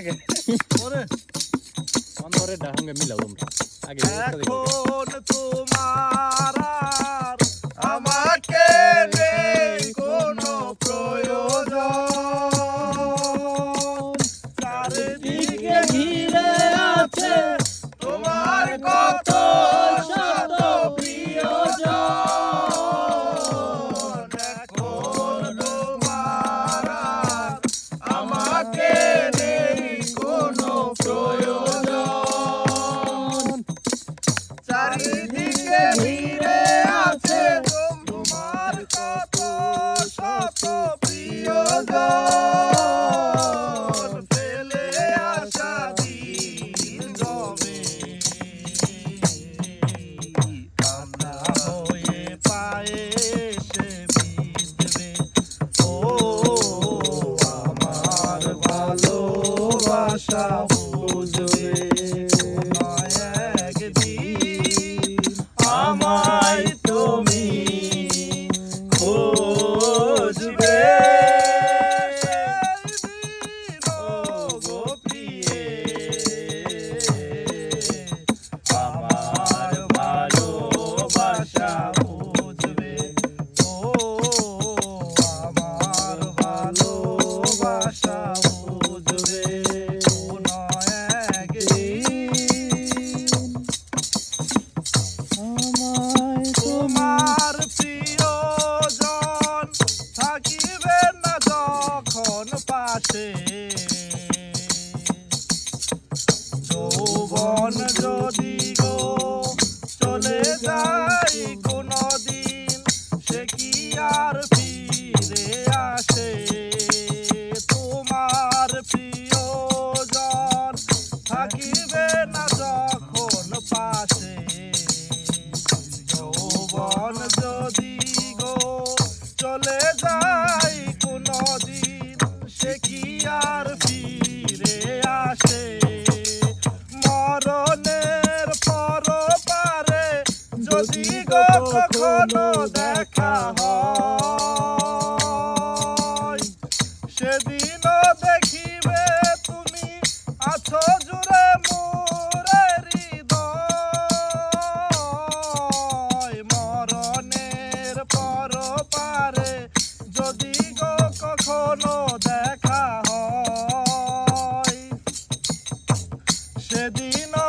কয়টাকে অন্তরে ডাহঙ্গে মিলাও আমরা আগে এখন তোমার আমাকে চারিদিকে ঘিরে আছে তোমার কত শত প্রিয়জন ফেলে আসা দিন জমে। কান্না হয়ে পায়ে ও, আমার ভালোবাসা বুঝবে। আর যদি কখনো দেখা হয়। সেদিনও দেখিবে তুমি আছো জুড়ে মোরে হৃদয়। মরণের পর পারে যদি গো কখনো দেখা হয়, সেদিনও